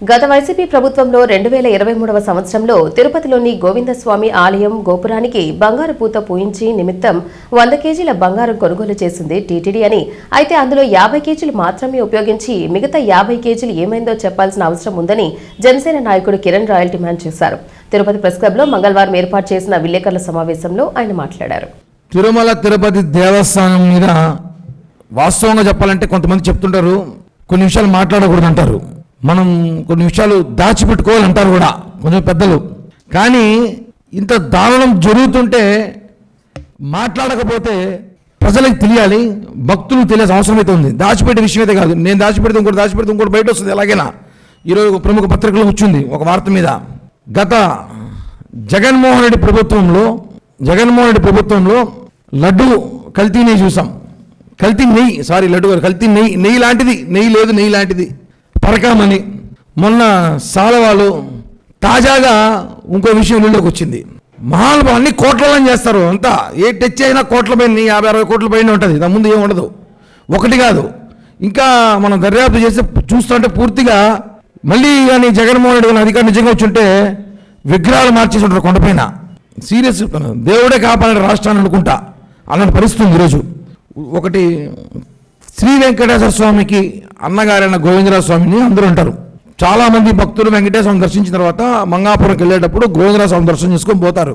గత వైసీపీ ప్రభుత్వంలో రెండు వేల ఇరవై మూడవ సంవత్సరంలో తిరుపతిలోని గోవిందస్వామి ఆలయం గోపురానికి బంగారు పూత పూయించి నిమిత్తం వంద కేజీల బంగారం కొనుగోలు చేసింది టీటీడీ అని. అయితే అందులో యాభై కేజీలు మాత్రమే ఉపయోగించి మిగతా యాభై కేజీలు ఏమైందో చెప్పాల్సిన అవసరం ఉందని జనసేన నాయకుడు కిరణ్ రాయల్ డిమాండ్ చేశారు. తిరుపతి ప్రెస్ క్లబ్లో మంగళవారం ఏర్పాటు చేసిన విలేకరుల సమావేశంలో ఆయన మాట్లాడారు. తిరుమల తిరుపతి దేవస్థానం మీద వాస్తవంగా చెప్పాలంటే కొంతమంది చెప్తుంటారు కొన్ని విషయాలు మాట్లాడకూడదు అంటారు మనం కొన్ని విషయాలు దాచిపెట్టుకోవాలంటారు కూడా కొంచెం పెద్దలు. కానీ ఇంత దారుణం జరుగుతుంటే మాట్లాడకపోతే ప్రజలకు తెలియాలి భక్తులకు తెలియాల్సిన అవసరం అయితే ఉంది. దాచిపెట్టే విషయం అయితే కాదు. నేను దాచిపెడితే ఇంకోటి దాచిపెడితే ఇంకోటి బయట వస్తుంది. ఎలాగైనా ఈరోజు ఒక ప్రముఖ పత్రికలో వచ్చింది ఒక వార్త మీద. గత జగన్మోహన్ రెడ్డి ప్రభుత్వంలో జగన్మోహన్ రెడ్డి ప్రభుత్వంలో లడ్డు కల్తీ నెయ్యి చూసాం. కల్తీ నెయ్యి సారీ లడ్డు కల్తీ నెయ్యి నెయ్యి లాంటిది. నెయ్యి లేదు నెయ్యి లాంటిది. పరకామని మొన్న సాలవాలు తాజాగా ఇంకో విషయం నీళ్ళకి వచ్చింది. మహానుభావులు అన్ని కోట్లలో చేస్తారు. అంతా ఏ టచ్ అయినా కోట్ల పైన యాభై అరవై కోట్ల పైన ఉంటుంది. దాని ముందు ఏం ఉండదు. ఒకటి కాదు. ఇంకా మనం దర్యాప్తు చేసి చూస్తుంటే పూర్తిగా మళ్ళీ కానీ జగన్మోహన్ రెడ్డి గారి అధికారం నిజంగా వచ్చుంటే విగ్రహాలు మార్చేసి ఉంటారు కొండపైన. సీరియస్ దేవుడే కాపాడే రాష్ట్రాన్ని అనుకుంటా. అలాంటి పరిస్థితి ఉంది ఈరోజు. ఒకటి శ్రీ వెంకటేశ్వర స్వామికి అన్నగారైన గోవిందరాజ స్వామిని అందరూ అంటారు చాలామంది భక్తులు వెంకటేశ్వర స్వామి దర్శించిన తర్వాత మంగాపురంకి వెళ్ళేటప్పుడు గోవిందరాజ స్వామి దర్శనం చేసుకొని పోతారు.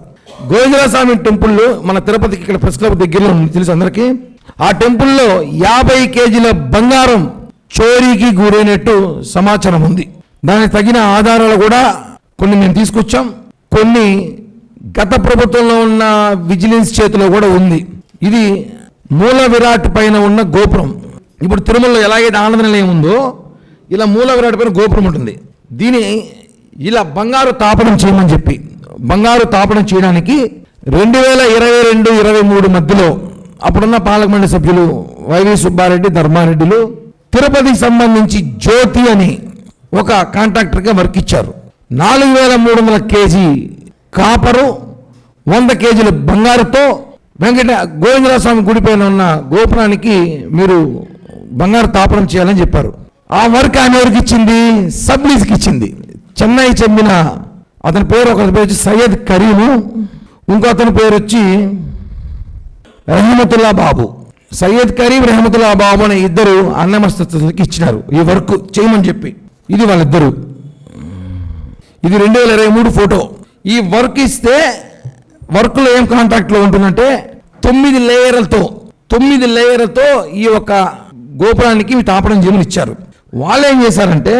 గోవిందరాజ స్వామి టెంపుల్ మన తిరుపతికి ఇక్కడ ప్రెస్ క్లబ్ దగ్గరలో ఉంది తెలుసు అందరికీ? ఆ టెంపుల్లో యాభై కేజీల బంగారం చోరీకి గురైనట్టు సమాచారం ఉంది. దానికి తగిన ఆధారాలు కూడా కొన్ని మేము తీసుకొచ్చాం. కొన్ని గత ప్రభుత్వంలో ఉన్న విజిలెన్స్ చేతిలో కూడా ఉంది. ఇది మూల విరాట్ పైన ఉన్న గోపురం. ఇప్పుడు తిరుమలలో ఎలాగైతే ఆనంద నిలయం ఉందో ఇలా మూల పైన గోపురం ఉంటుంది. దీని ఇలా బంగారు తాపనం చేయమని చెప్పి బంగారు తాపనం చేయడానికి రెండు వేల ఇరవై రెండు ఇరవై మూడు మధ్యలో అప్పుడున్న పాలకమండలి సభ్యులు వైవి సుబ్బారెడ్డి ధర్మారెడ్డిలు తిరుపతికి సంబంధించి జ్యోతి అని ఒక కాంట్రాక్టర్గా వర్క్ ఇచ్చారు. నాలుగు వేల మూడు వందల కేజీ కాపరు వంద కేజీల బంగారుతో వెంకట గోవిందరాజస్వామి స్వామి గుడి పైన ఉన్న గోపురానికి మీరు బంగారు తాపనం చేయాలని చెప్పారు. ఆ వర్క్ ఆమె ఎవరికి ఇచ్చింది? సబ్లీస్కి ఇచ్చింది. చెన్నై చెందిన అతని పేరు ఒక పేరు వచ్చి సయ్యద్ కరీము. ఇంకో అతని పేరు వచ్చి రహమతుల్లా బాబు. సయ్యద్ కరీం రహమతుల్లా బాబు అనే ఇద్దరు అన్నమస్తకి ఇచ్చినారు ఈ వర్క్ చేయమని చెప్పి. ఇది వాళ్ళిద్దరు. ఇది రెండు వేల ఇరవై మూడు ఫోటో. ఈ వర్క్ ఇస్తే వర్క్లో ఏం కాంట్రాక్ట్లో ఉంటుందంటే తొమ్మిది లేయర్లతో తొమ్మిది లేయర్లతో ఈ యొక్క గోపురానికి తాపడం జీవులు ఇచ్చారు. వాళ్ళు ఏం చేశారంటే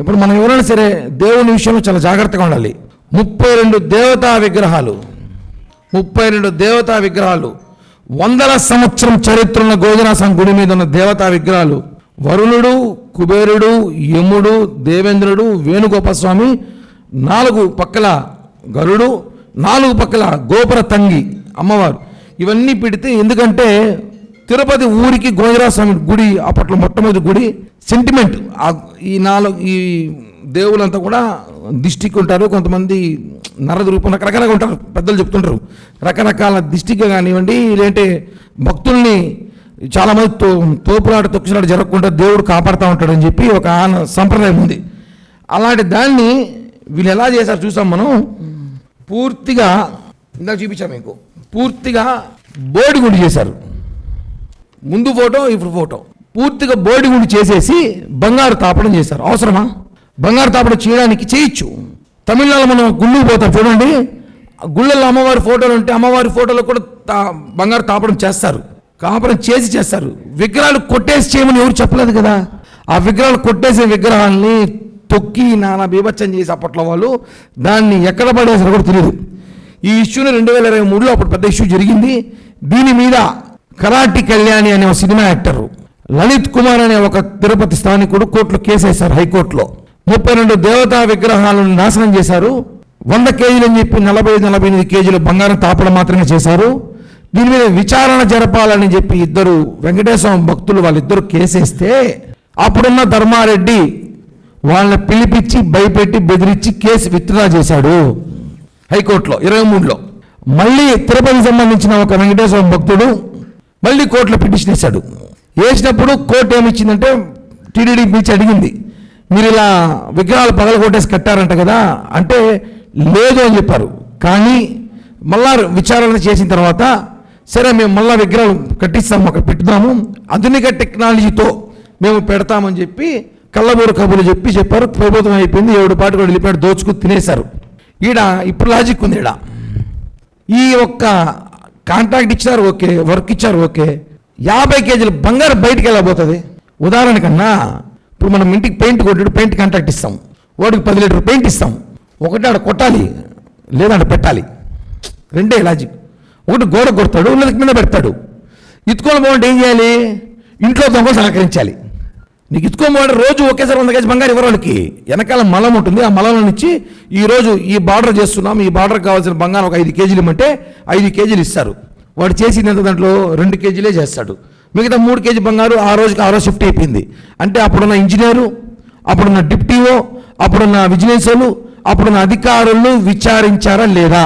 ఇప్పుడు మనం ఎవరైనా సరే దేవుని విషయంలో చాలా జాగ్రత్తగా ఉండాలి. ముప్పై రెండు దేవతా విగ్రహాలు ముప్పై రెండు దేవతా విగ్రహాలు వందల సంవత్సరం చరిత్ర ఉన్న గోజనాసం గుడి మీద ఉన్న దేవతా విగ్రహాలు వరుణుడు కుబేరుడు యముడు దేవేంద్రుడు వేణుగోపస్వామి నాలుగు పక్కల గరుడు నాలుగు పక్కల గోపుర తంగి అమ్మవారు. ఇవన్నీ పెడితే ఎందుకంటే తిరుపతి ఊరికి గోవిందరాజస్వామి గుడి అప్పట్లో మొట్టమొదటి గుడి సెంటిమెంట్ ఈ నాలుగు ఈ దేవులంతా కూడా దిష్టికి ఉంటారు. కొంతమంది నరద రూపం రకరకాలుగా ఉంటారు. పెద్దలు చెప్తుంటారు. రకరకాల దిష్టిగా కానివ్వండి లేదంటే భక్తుల్ని చాలామంది తో తోపులాట తొక్కిసలాట జరగకుండా దేవుడు కాపాడుతూ ఉంటాడని చెప్పి ఒక ఆన సంప్రదాయం ఉంది. అలాంటి దాన్ని వీళ్ళు ఎలా చేశారు చూసాం మనం? పూర్తిగా ఇందాక చూపించాం మీకు. పూర్తిగా బోడి గుడి చేశారు. ముందు ఫోటో ఇప్పుడు ఫోటో. పూర్తిగా బోడి గుండి చేసేసి బంగారు తాపడం చేశారు. అవసరమా? బంగారు తాపడం చేయడానికి చేయొచ్చు. తమిళనాడులో మనం గుళ్ళు పోతాం చూడండి. గుళ్ళల్లో అమ్మవారి ఫోటోలు ఉంటే అమ్మవారి ఫోటోలు కూడా తా- బంగారు తాపడం చేస్తారు. కాపడం చేసి చేస్తారు. విగ్రహాలు కొట్టేసి చేయమని ఎవరు చెప్పలేదు కదా? ఆ విగ్రహాలు కొట్టేసే విగ్రహాన్ని తొక్కి నానా బీభత్సం చేసి అప్పట్లో వాళ్ళు దాన్ని ఎక్కడ పడేసారో కూడా తెలియదు ఈ ఇష్యూని రెండు వేల ఇరవై మూడులో అప్పుడు పెద్ద ఇష్యూ జరిగింది. దీని మీద కరాటి కళ్యాణి అనే ఒక సినిమా యాక్టర్. లలిత్ కుమార్ అనే ఒక తిరుపతి స్థానికుడు కోర్టులో కేసు వేశారు హైకోర్టులో. ముప్పై రెండు దేవతా విగ్రహాలను నాశనం చేశారు. వంద కేజీలు అని చెప్పి నలభై ఐదు నలభై ఎనిమిది కేజీలు బంగారం తాపడం మాత్రమే చేశారు. దీని మీద విచారణ జరపాలని చెప్పి ఇద్దరు వెంకటేశ్వర భక్తులు వాళ్ళిద్దరు కేసేస్తే అప్పుడున్న ధర్మారెడ్డి వాళ్ళని పిలిపించి భయపెట్టి బెదిరించి కేసు విత్డ్రా చేశాడు హైకోర్టులో ఇరవై మూడులో. మళ్ళీ తిరుపతికి సంబంధించిన ఒక వెంకటేశ్వర భక్తుడు మళ్ళీ కోర్టులో పిటిషన్ వేశాడు. వేసినప్పుడు కోర్టు ఏమి ఇచ్చిందంటే టీడీడీ పిలిచి అడిగింది మీరు ఇలా విగ్రహాలు పగల కొట్టేసి కట్టారంట కదా అంటే లేదు అని చెప్పారు. కానీ మళ్ళా విచారణ చేసిన తర్వాత సరే మేము మళ్ళా విగ్రహం కట్టిస్తాము అక్కడ పెట్టుదాము ఆధునిక టెక్నాలజీతో మేము పెడతామని చెప్పి కళ్ళబోరు కబుర్లు చెప్పి చెప్పారు. ప్రభుత్వం అయిపోయింది ఏడు పాటు కూడా వెళ్ళిపోయాడు దోచుకు తినేశారు. ఈడ ఇప్పుడు లాజిక్ ఉంది ఈడ. ఈ ఒక్క కాంట్రాక్ట్ ఇచ్చారు ఓకే. వర్క్ ఇచ్చారు ఓకే. యాభై కేజీల బంగారం బయటికి వెళ్ళబోతుంది. ఉదాహరణ కన్నా ఇప్పుడు మనం ఇంటికి పెయింట్ కొట్టాడు పెయింట్ కాంట్రాక్ట్ ఇస్తాం. వాడికి పది లీటర్ పెయింట్ ఇస్తాం. ఒకటి ఆడ కొట్టాలి లేదా ఆడ పెట్టాలి. రెండే లాజిక్ ఒకటి గోడ కొడతాడు లేదా మీద పెడతాడు. ఇత్తుకోవాలి బాగుంటే ఏం చేయాలి? ఇంట్లో దొంగ సహకరించాలి. నీకు ఇత్తుకొని రోజు ఒకేసారి వంద కేజీ బంగారు ఇవ్వడానికి వెనకాల మలం ఉంటుంది ఆ మలం నుంచి ఈరోజు ఈ బార్డర్ చేస్తున్నాం ఈ బార్డర్ కావాల్సిన బంగారం ఒక ఐదు కేజీలు ఇమ్మంటే ఐదు కేజీలు ఇస్తారు. వాడు చేసిన దాంట్లో? రెండు కేజీలే చేస్తాడు. మిగతా మూడు కేజీ బంగారు ఆ రోజుకి ఆ రోజు షిఫ్ట్ అయిపోయింది. అంటే అప్పుడున్న ఇంజనీరు అప్పుడున్న డిప్టీఓ అప్పుడున్న విజిలెన్సర్లు అప్పుడున్న అధికారులు విచారించారా లేదా?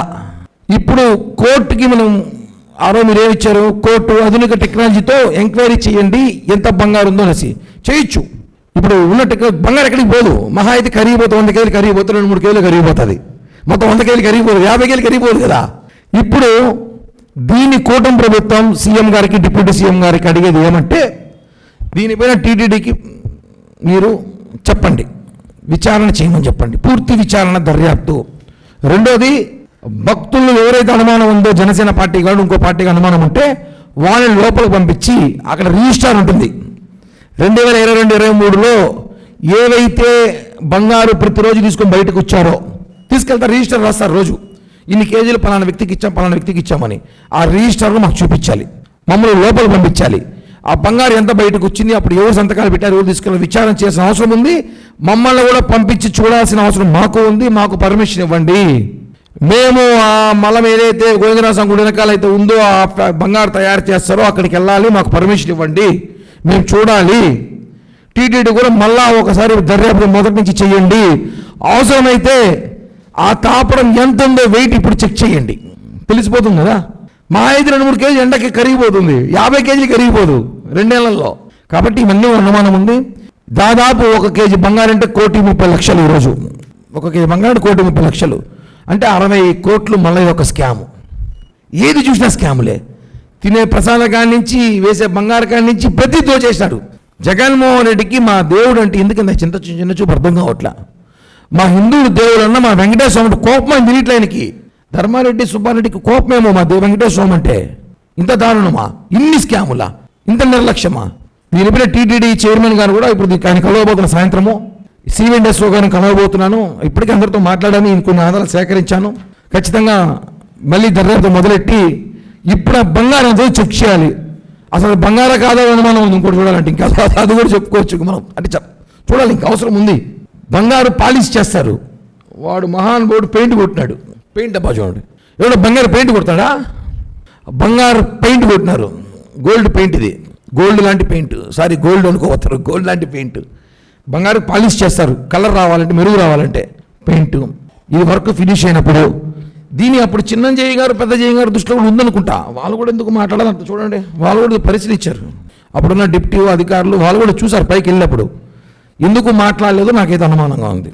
ఇప్పుడు కోర్టుకి మనం ఆ రోజు మీరు ఏమి ఇచ్చారు? కోర్టు ఆధునిక టెక్నాలజీతో ఎంక్వైరీ చేయండి ఎంత బంగారు ఉందో అనేసి. చేయొచ్చు. ఇప్పుడు ఉన్నట్టు బంగారం బంగారు ఎక్కడికి పోదు. మహా అయితే కరిగిపోతుంది వంద కేజీలు కరిగిపోతుంది రెండు మూడు కేజీలు కరిగిపోతుంది. మొత్తం వంద కేజీలు కరిగిపోదు. యాభై కేజీలు కరిగిపోదు కదా. ఇప్పుడు దీని కూటమి ప్రభుత్వం సీఎం గారికి డిప్యూటీ సీఎం గారికి అడిగేది ఏమంటే దీనిపైన టీటీడీకి మీరు చెప్పండి. విచారణ చేయమని చెప్పండి. పూర్తి విచారణ దర్యాప్తు. రెండోది భక్తులు ఎవరైతే అనుమానం ఉందో జనసేన పార్టీ కాదు ఇంకో పార్టీకి అనుమానం ఉంటే వాళ్ళని లోపలికి పంపించి అక్కడ రిజిస్టార్ ఉంటుంది. రెండు వేల ఇరవై రెండు ఇరవై మూడులో ఏవైతే బంగారు ప్రతిరోజు తీసుకొని బయటకు వచ్చారో తీసుకెళ్తారు రిజిస్టర్ రాస్తారు రోజు. ఇన్ని కేజీలు పలానా వ్యక్తికి ఇచ్చాం పలానా వ్యక్తికి ఇచ్చామని. ఆ రిజిస్టర్ను మాకు చూపించాలి. మమ్మల్ని లోపల పంపించాలి. ఆ బంగారు ఎంత బయటకు వచ్చింది అప్పుడు ఎవరు సంతకాలు పెట్టారు ఎవరు తీసుకెళ్ళి విచారణ చేసిన అవసరం ఉంది. మమ్మల్ని కూడా పంపించి చూడాల్సిన అవసరం మాకు ఉంది మాకు పర్మిషన్ ఇవ్వండి. మేము ఆ మలం ఏదైతే గోవిందరాసం గుడి వెనకాల అయితే ఉందో ఆ బంగారు తయారు చేస్తారో అక్కడికి వెళ్ళాలి మాకు పర్మిషన్ ఇవ్వండి. మేము చూడాలి. టీటీడీ కూడా మళ్ళా ఒకసారి దర్యాప్తు మొదటి నుంచి చేయండి. అవసరమైతే ఆ తాపడం ఎంత ఉందో వెయిట్ ఇప్పుడు చెక్ చేయండి. తెలిసిపోతుంది కదా? మా ఐదు రెండు మూడు కేజీ ఎండకి కరిగిపోతుంది. యాభై కేజీలు కరిగిపోదు రెండేళ్ళలో కాబట్టి ఇవన్నీ అనుమానం ఉంది. దాదాపు ఒక కేజీ బంగారం అంటే కోటి ముప్పై లక్షలు ఈరోజు ఒక కేజీ బంగారం కోటి ముప్పై లక్షలు. అంటే అరవై కోట్లు మళ్ళీ ఒక స్కాము. ఏది చూసినా స్కాములే. తినే ప్రసాద కాడి నుంచి వేసే బంగారు కాడి నుంచి ప్రతి దోచేశాడు జగన్మోహన్ రెడ్డికి మా దేవుడు అంటే ఎందుకంత చింత చిన్న చూపు అర్థం కావట్లా? మా హిందువుడు దేవుడు అన్న మా వెంకటేశ్వరుడు స్వామి కోపం అని తినట్లే ఆయనకి? ధర్మారెడ్డి సుబ్బారెడ్డికి కోపమేమో మా దేవు వెంకటేశ్వర స్వామి అంటే? ఇంత దారుణమా? ఇన్ని స్కాములా? ఇంత నిర్లక్ష్యమా? నేను ఎప్పుడే టీటీడీ చైర్మన్ గారు కూడా ఇప్పుడు ఆయన కలవబోతున్న సాయంత్రము. సివిఎండ్ఎస్ఓ గారిని కలవబోతున్నాను. ఇప్పటికే అందరితో మాట్లాడాను కొన్ని ఆధారాలు సేకరించాను. ఖచ్చితంగా మళ్ళీ దర్యాప్తు మొదలెట్టి ఇప్పుడు ఆ బంగారం చదివి చెక్ చేయాలి. అసలు బంగారం కాదా అనుమానం ఉంది ఇంకోటి చూడాలంటే ఇంకా అది- కూడా చెప్పుకోవచ్చు మనం. అంటే చెప్ప చూడాలి ఇంకా అవసరం ఉంది. బంగారు పాలిష్ చేస్తారు. వాడు మహాన్ బోర్డు పెయింట్ కొట్టినాడు. పెయింట్ డబ్బా చూడండి. ఎవడో బంగారు పెయింట్ కొడతాడా? బంగారు పెయింట్ కొట్టినారు. గోల్డ్ పెయింట్ ఇది. గోల్డ్ లాంటి పెయింట్. సారీ గోల్డ్ అనుకోవతారు గోల్డ్ లాంటి పెయింట్. బంగారు పాలిష్ చేస్తారు. కలర్ రావాలంటే మెరుగు రావాలంటే పెయింట్. ఇది వర్క్ ఫినిష్ అయినప్పుడు దీని అప్పుడు చిన్నంజయ్య గారు పెద్ద జయ్య గారు దృష్టిలో కూడా ఉందనుకుంటా. వాళ్ళు కూడా ఎందుకు మాట్లాడాలంట? చూడండి. వాళ్ళు కూడా పరిశీలించారు. అప్పుడున్న డిప్టీ అధికారులు వాళ్ళు కూడా చూసారు పైకి వెళ్ళినప్పుడు. ఎందుకు మాట్లాడలేదు నాకైతే అనుమానంగా ఉంది.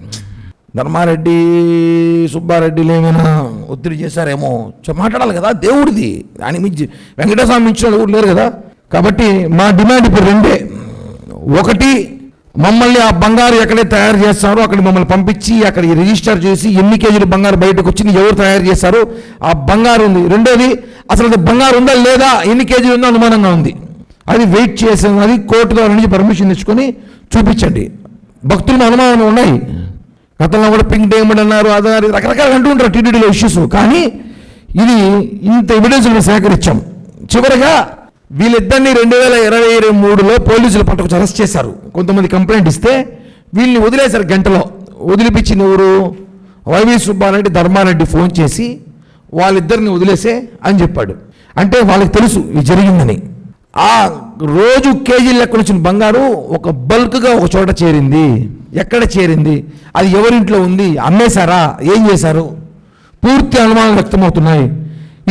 ధర్మారెడ్డి సుబ్బారెడ్డిలు ఏమైనా ఒత్తిడి చేశారేమో. మాట్లాడాలి కదా దేవుడిది. దాని మించి వెంకటేశ్వర మించిన వాళ్ళు ఎవరు లేరు కదా. కాబట్టి మా డిమాండ్ ఇప్పుడు రెండే. ఒకటి మమ్మల్ని ఆ బంగారు ఎక్కడైతే తయారు చేస్తారో అక్కడ మమ్మల్ని పంపించి అక్కడ రిజిస్టర్ చేసి ఎన్ని కేజీలు బంగారు బయటకు వచ్చింది ఎవరు తయారు చేశారో ఆ బంగారు ఉంది. రెండోది అసలు అది బంగారు ఉందా లేదా ఎన్ని కేజీలు ఉందో అనుమానంగా ఉంది. అది వెయిట్ చేసేది అది కోర్టు ద్వారా నుంచి పర్మిషన్ తెచ్చుకొని చూపించండి. భక్తులు అనుమానం ఉన్నాయి. గతంలో కూడా పింక్ డైమండ్ అన్నారు అదన్నారు రకరకాలు అంటూ ఉంటారు టీటీడీలో ఇష్యూస్. కానీ ఇది ఇంత ఎవిడెన్స్ మేము సేకరించాం. చివరగా వీళ్ళిద్దరిని రెండు వేల ఇరవై ఇరవై మూడులో పోలీసులు పట్టుకు అరెస్ట్ చేశారు. కొంతమంది కంప్లైంట్ ఇస్తే వీళ్ళని వదిలేశారు గంటలో. వదిలిపించిన ఎవరు? వైవి సుబ్బారెడ్డి ధర్మారెడ్డి ఫోన్ చేసి వాళ్ళిద్దరిని వదిలేసే అని చెప్పాడు. అంటే వాళ్ళకి తెలుసు ఇది జరిగిందని. ఆ రోజు కేజీ లెక్క వచ్చిన బంగారు ఒక బల్క్గా ఒక చోట చేరింది. ఎక్కడ చేరింది? అది ఎవరింట్లో ఉంది? అమ్మేశారా? ఏం చేశారు? పూర్తి అనుమానాలు వ్యక్తమవుతున్నాయి.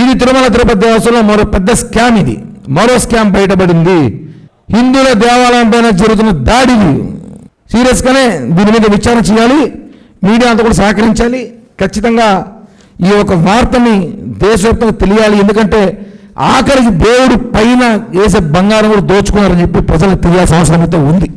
ఇది తిరుమల తిరుపతి దేవస్థానంలో మరో పెద్ద స్కామ్ ఇది. మరో స్కామ్ బయటపడింది. హిందువుల దేవాలయం పైన జరుగుతున్న దాడిది సీరియస్గానే దీని మీద విచారణ చేయాలి. మీడియా అంతా కూడా సహకరించాలి. ఖచ్చితంగా ఈ యొక్క వార్తని దేశవ్యాప్తంగా తెలియాలి. ఎందుకంటే ఆఖరికి దేవుడు పైన వేసే బంగారం కూడా దోచుకున్నారని చెప్పి ప్రజలకు తెలియాల్సిన అవసరం అయితే ఉంది.